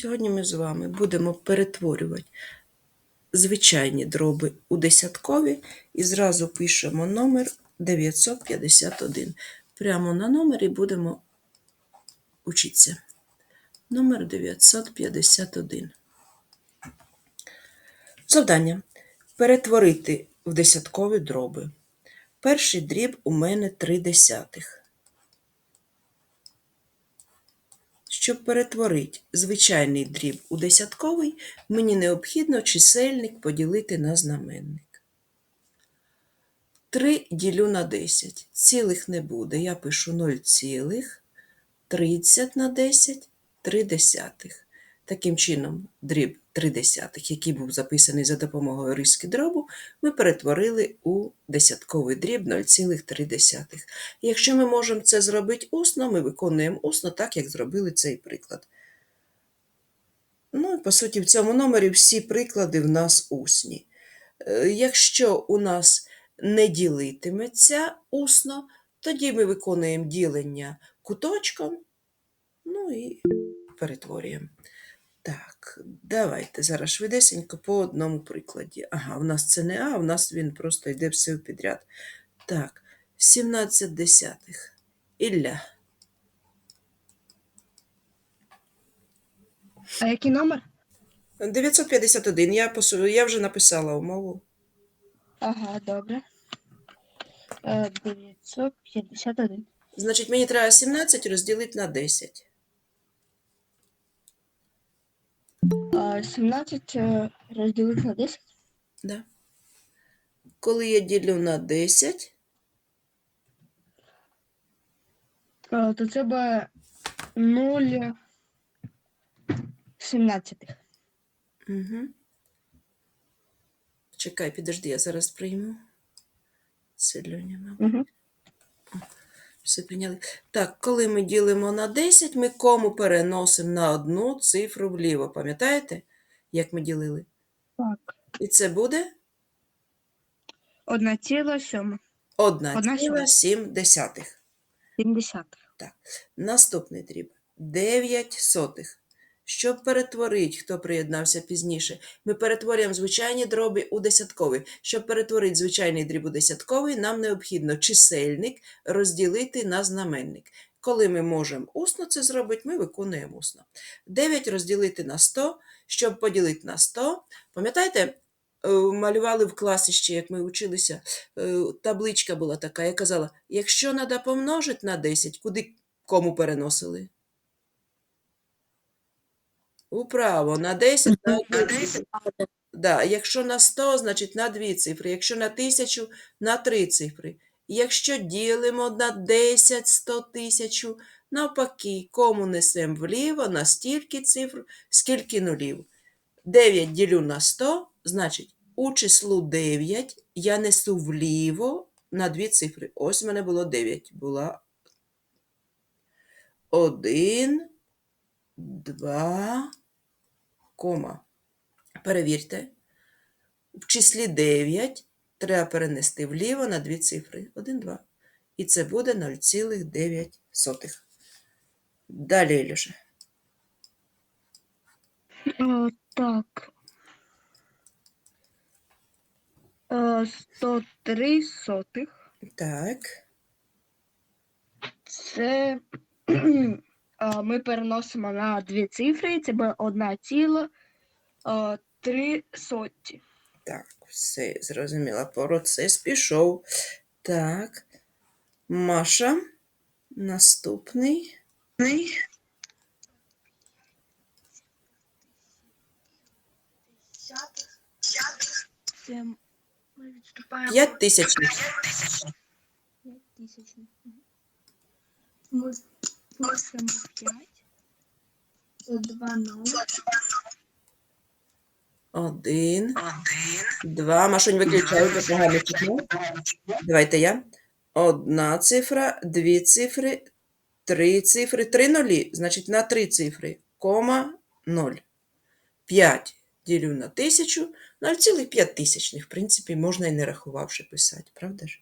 Сьогодні ми з вами будемо перетворювати звичайні дроби у десяткові і зразу пишемо номер 951. Прямо на номері будемо учитися. Номер 951. Завдання. Перетворити в десяткові дроби. Перший дріб у мене 3 десятих. Щоб перетворити звичайний дріб у десятковий, мені необхідно чисельник поділити на знаменник. 3 ділю на 10. Цілих не буде. Я пишу 0 цілих, 30 на 10, 3 десятих. Таким чином, дріб 3 десятих, який був записаний за допомогою риски дробу, ми перетворили у десятковий дріб 0,3. Якщо ми можемо це зробити усно, ми виконуємо усно так, як зробили цей приклад. Ну, і, по суті, в цьому номері всі приклади в нас усні. Е, Якщо у нас не ділитиметься усно, тоді ми виконуємо ділення куточком, ну і перетворюємо. Так, давайте зараз швидесенько по одному прикладі. Ага, в нас це не А, в нас він просто йде все підряд. Так, 17 десятих. Ілля. А який номер? 951. Я, посу- я вже написала умову. Ага, добре. Е, 951. Значить, мені треба 17 розділити на 10. 17 е, розділити на 10. Да. Коли я ділю на 10, е, То це буде 0 17. Угу. Чекай, підожди, я зараз прийму. Це мабуть. Угу. Все прийняли. Так, коли ми ділимо на 10, ми кому переносимо на одну цифру вліво. Пам'ятаєте, як ми ділили? Так. І це буде 1 ціла 7. 1,7. 70. Наступний дріб 9 сотих. Щоб перетворити, хто приєднався пізніше, ми перетворюємо звичайні дроби у десятковий. Щоб перетворити звичайний дріб у десятковий, нам необхідно чисельник розділити на знаменник. Коли ми можемо усно це зробити, ми виконуємо усно. 9 розділити на 100, щоб поділити на 100. Пам'ятаєте, е, малювали в класі ще, як ми вчилися, е, табличка була така, я казала, якщо треба помножити на 10, куди кому переносили? Управо, на 10 на одну цифру. Да, якщо на 100, значить на 2 цифри. Якщо на 1000, на 3 цифри. Якщо ділимо на 10, 100 тисячу, навпаки, кому несемо вліво, на стільки цифр, скільки нулів. 9 ділю на 100, значить, у числу 9 я несу вліво на 2 цифри. Ось в мене було 9. Була 1, 2, кома. Перевірте. В числі 9 треба перенести вліво на дві цифри. 1, 2. І це буде 0,9. Далі, Ілюша. Е, Так. Е, 103 сотих. Так. Це е, ми переносимо на дві цифри. Це буде 1 ціла 3 соті. Так, все, зрозуміла. Процес пішов. Так. Маша. Наступний. Це ми відступаємо 5 тисяч. 5 тисяч. Ми пишемо 5. Це 2 0. Один. Два. Машунь, виключай, вже погано чутно. Давайте я. Одна цифра, дві цифри, три цифри, три нулі, значить на три цифри, кома, ноль. П'ять ділю на тисячу, 0,5 тисячних. В принципі, можна і не рахувавши писати, правда ж?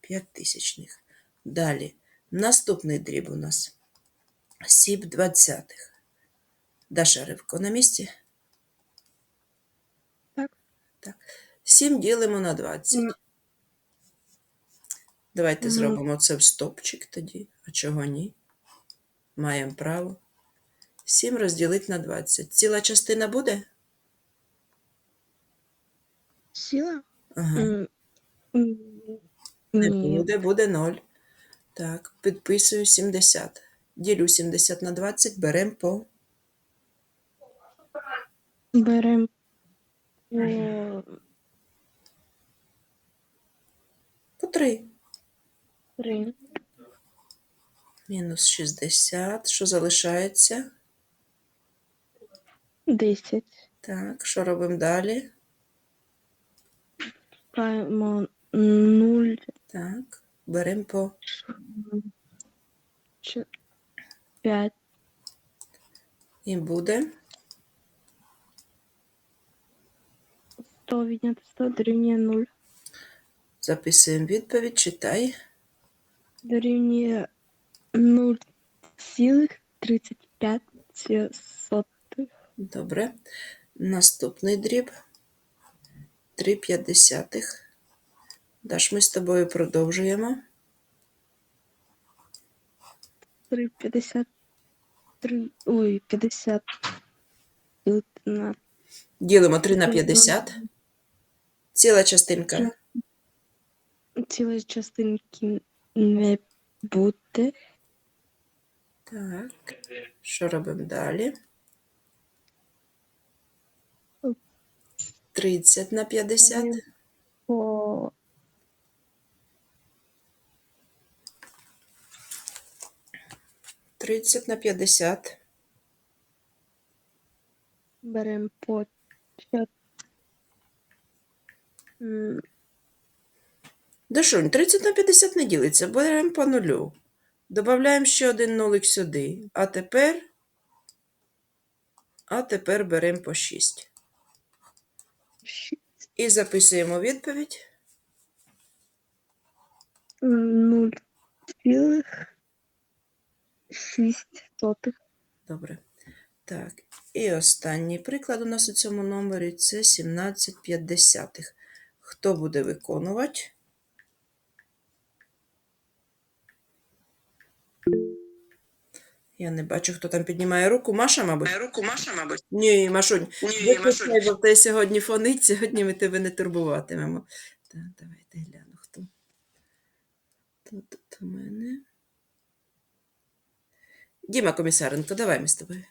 5 тисячних. Далі. Наступний дріб у нас. Сіп двадцятих. Даша Ривко на місці? Так. Так. 7 ділимо на 20. М. Давайте Мгм. зробимо це в стопчик тоді. А чого ні? Маємо право. 7 розділити на 20. Ціла частина буде? Сіла? Ага. Не буде, буде 0. Так, підписую 70. Ділю 70 на 20, беремо по Беремо по по 3. Мінус 60. Що залишається? Десять. Так, що робимо далі? Шукаємо нуль. Так, беремо по Ч- П'ять. і буде. Сто відняти сто дорівнює нуль. Записуємо відповідь, читай. Дорівнює нуль цілих тридцять п'ять сотих. Добре. Наступний дріб. 3,5. Даш, ми з тобою продовжуємо. Три п'ятдесят три. Ой, п'ятдесят. ділити на Ділимо 3 на 50. Ціла частинка. Ціла. частинки не буде. Так. Що робимо далі? 30 на 50. По 30 на 50. беремо по Дашунь, 30 на 50 не ділиться, беремо по нулю. Добавляємо ще один нулик сюди. А тепер, а тепер беремо по 6. І записуємо відповідь. нуль цілих шість сотих. Добре. Так, і останній приклад у нас у цьому номері це 17,5. Хто буде виконувати? Я не бачу, хто там піднімає руку. Маша, мабуть? Руку Маша, мабуть. Ні, Машунь, Ні, Машунь. бо в тебе сьогодні фонить, сьогодні ми тебе не турбуватимемо. Так, давайте гляну, хто. Тут, тут у мене. Діма Комісаренко, давай ми з тобою.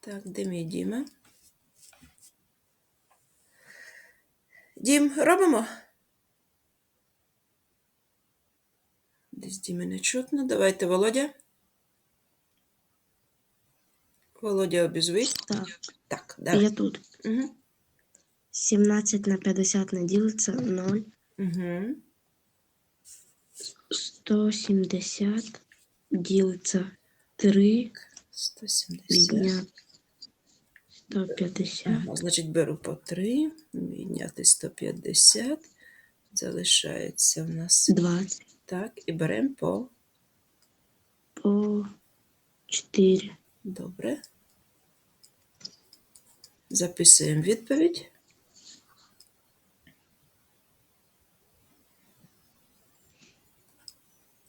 Так, де мій Діма? Дім, робимо? Десь Діми не чутно. Давайте, Володя. Володя обізвись. Так, Так, давай. я тут. Угу. 17 на 50 не ділиться 0. Угу. 170 ділиться 3. 170. Відняти 150. Ага, значить, беру по 3, відняти 150. Залишається в нас 20 так, і беремо по по 4. добре. Записуємо відповідь.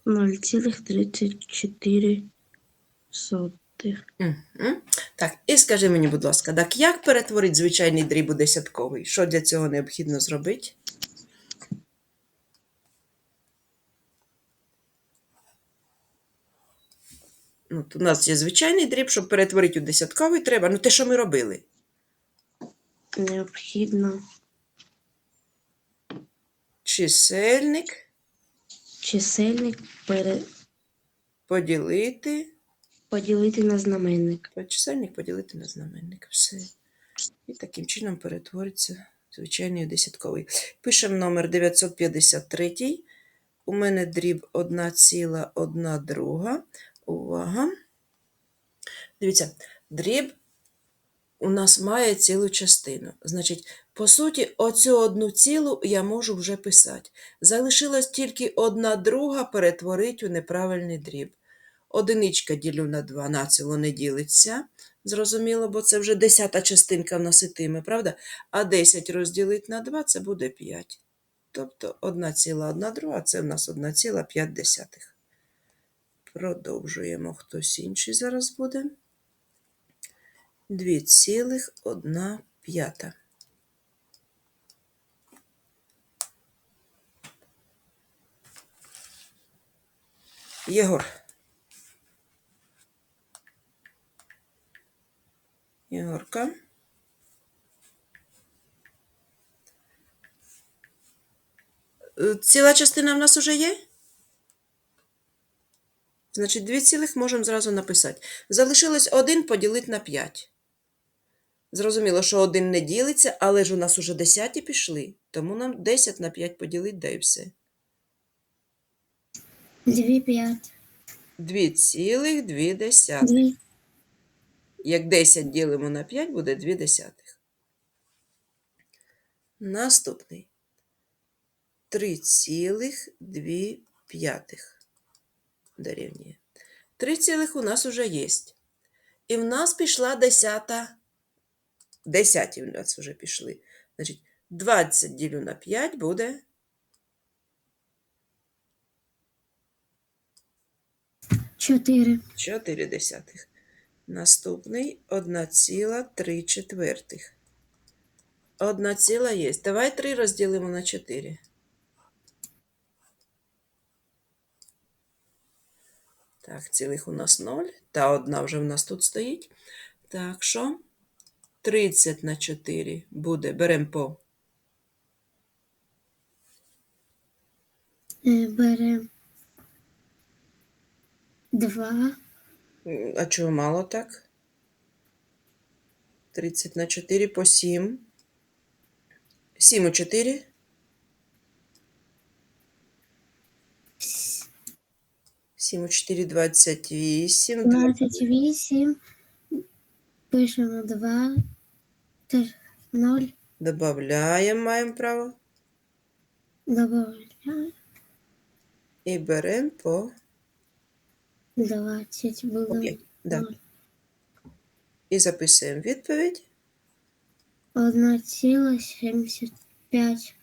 Ноль цілих 34 сотих. Угу. Так, і скажи мені, будь ласка, так як перетворити звичайний дріб у десятковий? Що для цього необхідно зробити? От у нас є звичайний дріб, щоб перетворити у десятковий, треба. Ну, те, що ми робили. Необхідно Чисельник чисельник пере... поділити. Поділити на знаменник. Чисельник поділити на знаменник. Все. І таким чином перетвориться звичайний десятковий. Пишемо номер 953. У мене дріб 1,1 друга. Увага. Дивіться, дріб у нас має цілу частину. Значить, По суті, оцю одну цілу я можу вже писати. Залишилась тільки одна друга перетворить у неправильний дріб. Одиничка ділю на 2, націло не ділиться. Зрозуміло, бо це вже десята частинка в нас ітиме, правда? А 10 розділити на 2 це буде 5. Тобто 1,1 друга це в нас 1,5. Продовжуємо. Хтось інший зараз буде. 2,1 п'ята. Єгор. Єгорка. Е, Ціла частина в нас уже є? Значить, дві цілих можемо зразу написати. Залишилось 1 поділити на 5. Зрозуміло, що 1 не ділиться, але ж у нас уже десяті пішли, тому нам 10 на 5 поділити, да і все. 2 5. 2,2. 2. Як 10 ділимо на 5, буде 2 десятих. Наступний. 3,2 п'ятих дорівнює. 3 цілих у нас уже є. І в нас пішла десята. Десяті в нас вже пішли. Значить, 20 ділю на 5 буде 4. 4 десятих. Наступний 1,3 четвертих. Одна ціла є. Давай 3 розділимо на 4. Так, цілих у нас 0. Та одна вже в нас тут стоїть. Так що 30 на 4 буде. Беремо по Беремо 2. А чого мало так? 30 на 4 по 7. 7 у 4. 7 у 4 28. 28. Пишемо 2. 0. Добавляємо, маємо право. Добавляємо. І беремо по 20. Буде Окей, да. 0. І записуємо відповідь. 1,75.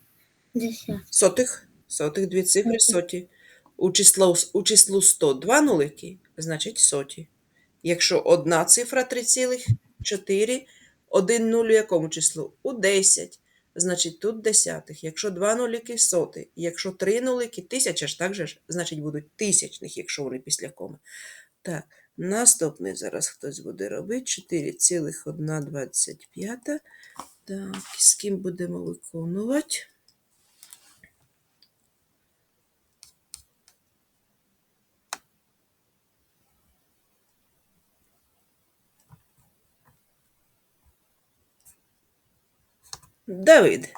Десят. Сотих. Сотих, дві цифри, соті. У число, у числу 100 два нулики, значить соті. Якщо одна цифра 3,4, один нуль у якому числу? У 10. Значить, тут десятих. Якщо два нулики – соти. Якщо три нулики – тисяча ж так же ж, значить будуть тисячних, якщо вони після коми. Так, наступний зараз хтось буде робити. 4,125. Так, з ким будемо виконувати? Давид.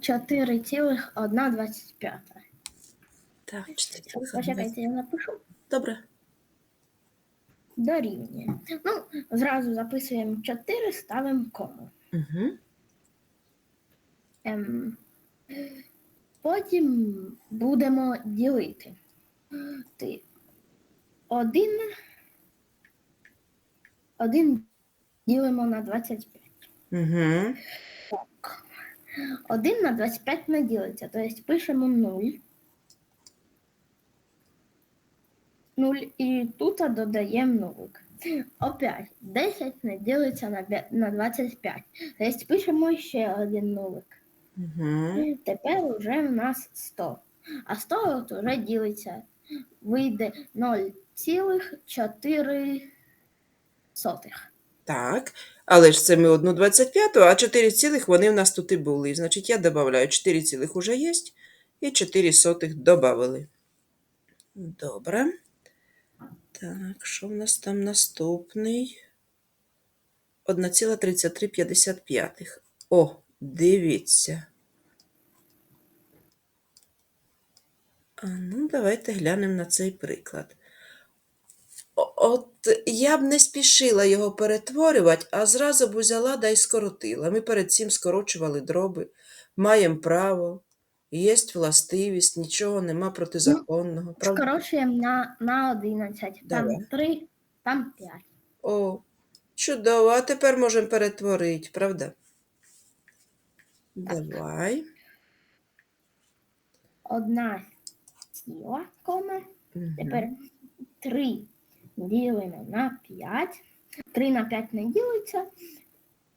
Чотири цілих одна двадцять п'ята. Так, 4,125. Почекайте, я напишу. Добре. Дорівнює. Ну, зразу записуємо 4, ставимо кому. Угу. Ем, потім будемо ділити. Ти один, один ділимо на 25. Угу. 1 на 25 не ділиться, тобто пишемо 0. 0 і тут додаємо нулик. Опять 10 не ділиться на, бе- на 25. Тобто пишемо ще один нулик. Угу. Тепер вже в нас 100. А 100 от вже ділиться. Вийде 0,4. Так. Але ж це ми одну 25, а 4 цілих вони в нас тут і були. Значить, я додаю 4 цілих уже є, і 4 сотих додали. Добре. Так, що в нас там наступний? 1,3355. О, дивіться. А ну, давайте глянемо на цей приклад. От я б не спішила його перетворювати, а зразу б узяла да й скоротила. Ми перед цим скорочували дроби, маємо право, є властивість, нічого нема протизаконного. Правда? Скорочуємо на, на 11. Давай. Там 3, там 5. О, чудово, а тепер можемо перетворити, правда? Давай. Одна ціла кома. Мгм. Тепер 3 ділимо на 5. 3 на 5 не ділиться.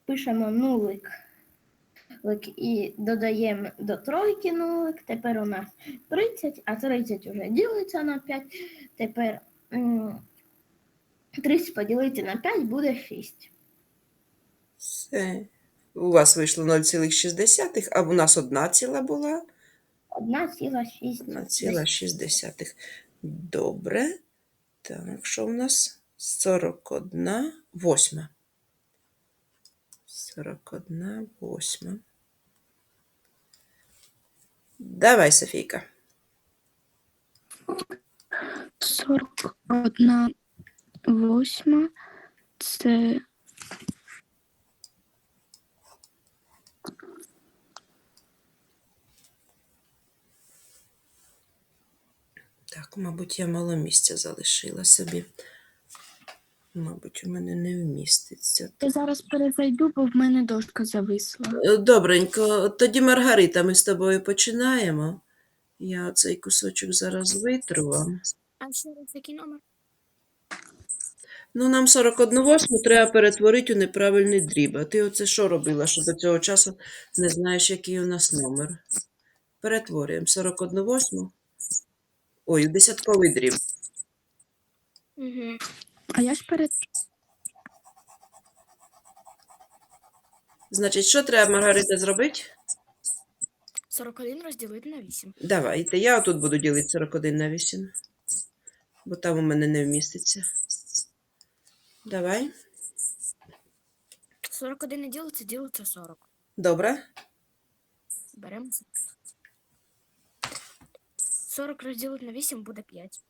Пишемо нулик. І додаємо до тройки нулик. Тепер у нас 30, а 30 вже ділиться на 5. Тепер м, 30 поділити на 5 буде 6. Все. У вас вийшло 0,6, а у нас одна ціла була. 1,6. 1,6. Добре. Так, що в нас? 41 восьма. 41 восьма. Давай, Софійка. 41 восьма це Так, мабуть, я мало місця залишила собі. Мабуть, у мене не вміститься. я зараз перезайду, бо в мене дошка зависла. Е, Добренько, тоді Маргарита, ми з тобою починаємо. Я цей кусочок зараз витру вам. А ще раз який номер? Ну, нам 41 восьму треба перетворити у неправильний дріб. А ти оце що робила, що до цього часу не знаєш, який у нас номер? Перетворюємо 41 восьму. Ой, у десятковий дріб. Угу. А я ж перед Значить, що треба, Маргарита, зробити? 41 розділити на 8. Давайте, я отут буду ділити 41 на 8, бо там у мене не вміститься. Давай. 41 не ділиться, ділиться 40. Добре. Беремо. 40 розділити на 8 буде 5.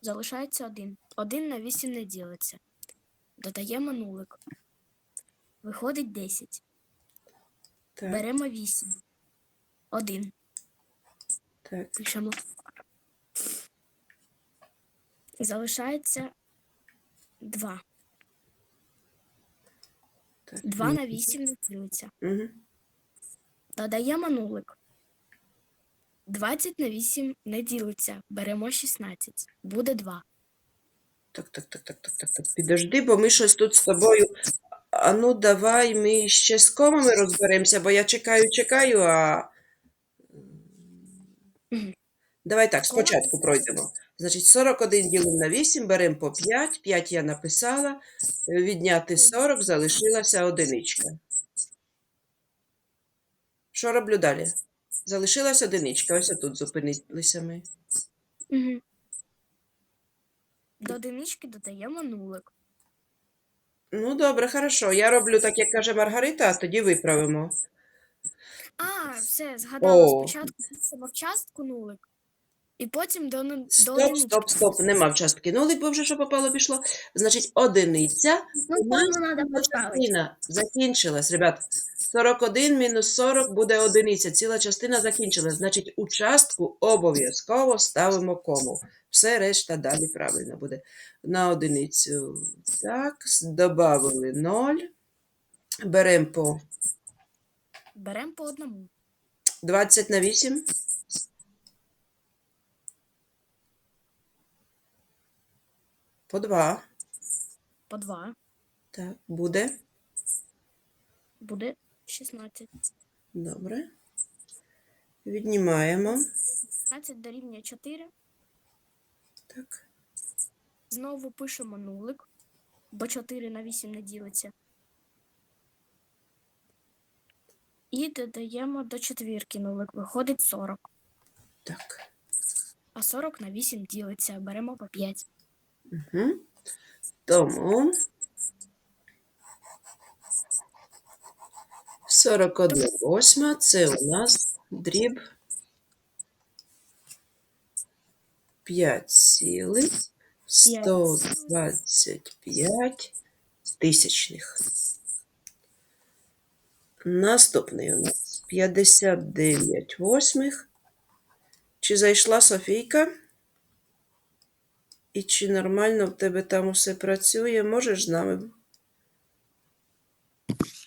Залишається 1. 1 на 8 не ділиться. Додаємо нулик. Виходить 10. Так, Беремо 8. 1. так. Пишемо. Залишається 2. так. 2 на 8 не ділиться. Угу. Додаємо нулик. 20 на 8 не ділиться. Беремо 16. Буде 2. Так, так, так, так, так, так, так. Підожди, бо ми щось тут з тобою. А ну, давай ми ще з комами розберемося, бо я чекаю, чекаю, а. Мгм. Давай так, спочатку пройдемо. Значить, 41 ділимо на 8, беремо по 5. 5 я написала. Відняти 40, залишилася одиничка. Що роблю далі? Залишилась одиничка. Ось тут зупинилися ми. Угу. До одинички додаємо нулик. Ну, добре, хорошо. Я роблю так, як каже Маргарита, а тоді виправимо. А, все, згадала. О. Спочатку в частку нулик. І потім до, ну- до Стоп, стоп, стоп. Нема в частки нулик, бо вже що попало пішло. Значить, одиниця. Ну, частина закінчилась, ребят. 41 мінус 40 буде одиниця. Ціла частина закінчилась. Значить, у частку обов'язково ставимо кому. Все решта далі правильно буде. На одиницю. Так, додали 0. Беремо по Беремо по одному. 20 на 8. По 2. По 2. Так, буде. Буде 16. Добре. Віднімаємо. 16 дорівнює 4. Так. Знову пишемо нулик, бо 4 на 8 не ділиться. І додаємо до четвірки нулик. Виходить 40. Так. А 40 на 8 ділиться. Беремо по 5. Угу. Тому 41 восьма це у нас дріб 5 цілих 125 тисячних. Наступний у нас 59 восьмих. Чи зайшла Софійка? І чи нормально в тебе там усе працює? Можеш з нами?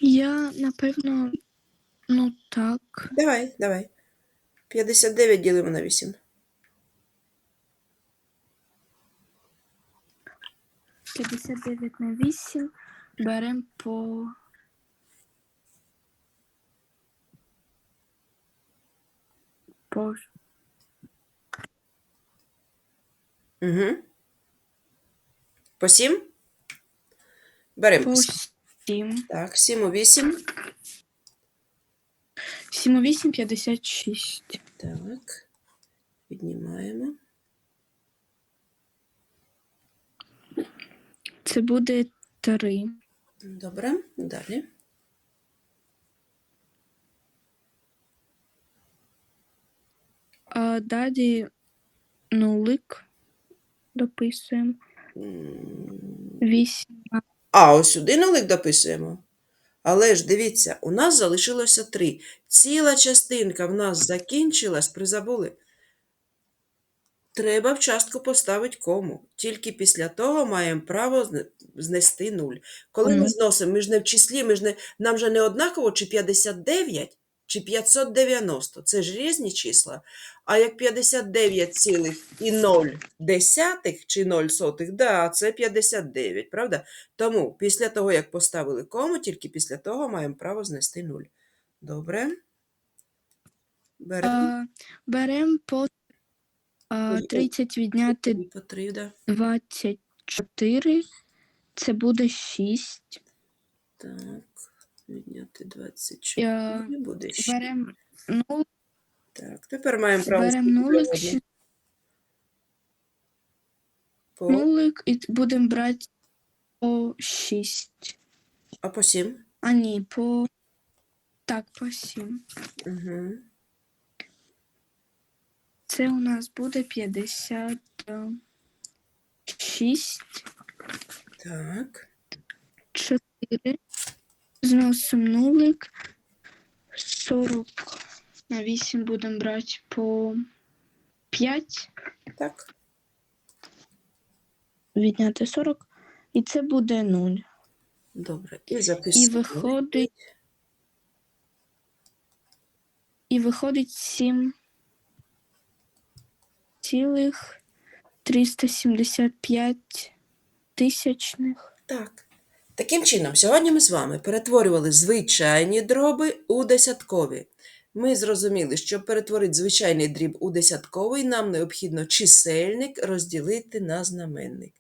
Я, напевно, ну так. Давай, давай. 59 ділимо на 8. — 59 на 8 беремо по по, Угу. По 7? Беремо. по 7. Так, 7 у 8. 7 у 8 – 56. Так. Піднімаємо. Це буде 3. Добре, далі. А далі нулик дописуємо. М, 8 А, ось сюди нулик дописуємо. Але ж дивіться, у нас залишилося 3. Ціла частинка в нас закінчилась, призабули. Треба в частку поставити кому. Тільки після того маємо право знести 0. Коли ми зносимо, ми ж не в числі, ми ж не, нам же не однаково, чи 59, чи 590. Це ж різні числа. А як 59 цілих і 0 десятих чи 0 сотих, да, це 59, правда? Тому після того, як поставили кому, тільки після того маємо право знести 0. Добре. Беремо А, беремо по а, Ой, ой. 30 відняти по 3, да. 24. Це буде 6. Так, відняти 24 Я... буде ще. Беремо 0, Так, тепер маємо право беремо нулик, по, нулик і будемо брати по 6. а по 7. А ні, по. Так, по 7. Угу. Це у нас буде 56, Так, 4. Зносимо нулик. 40 на 8 будемо брати по 5. так. Відняти 40. І це буде 0. Добре. І І виходить. І виходить 7 цілих 375 тисячних. Так. Таким чином, сьогодні ми з вами перетворювали звичайні дроби у десяткові. Ми зрозуміли, щоб перетворити звичайний дріб у десятковий, нам необхідно чисельник розділити на знаменник.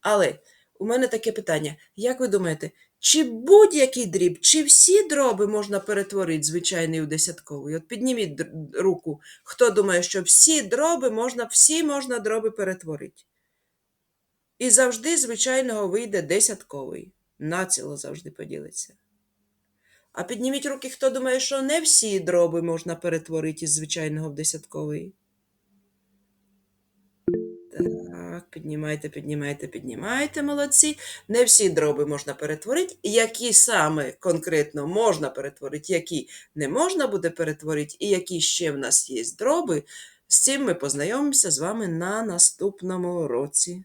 Але у мене таке питання: як ви думаєте, чи будь-який дріб, чи всі дроби можна перетворити звичайний у десятковий? От підніміть руку, хто думає, що всі дроби можна, всі можна дроби перетворити. І завжди звичайного вийде десятковий. Націло завжди поділиться. А підніміть руки, хто думає, що не всі дроби можна перетворити із звичайного в десятковий. Так, піднімайте, піднімайте, піднімайте, молодці. Не всі дроби можна перетворити. Які саме конкретно можна перетворити, які не можна буде перетворити, і які ще в нас є дроби, з цим ми познайомимося з вами на наступному уроці.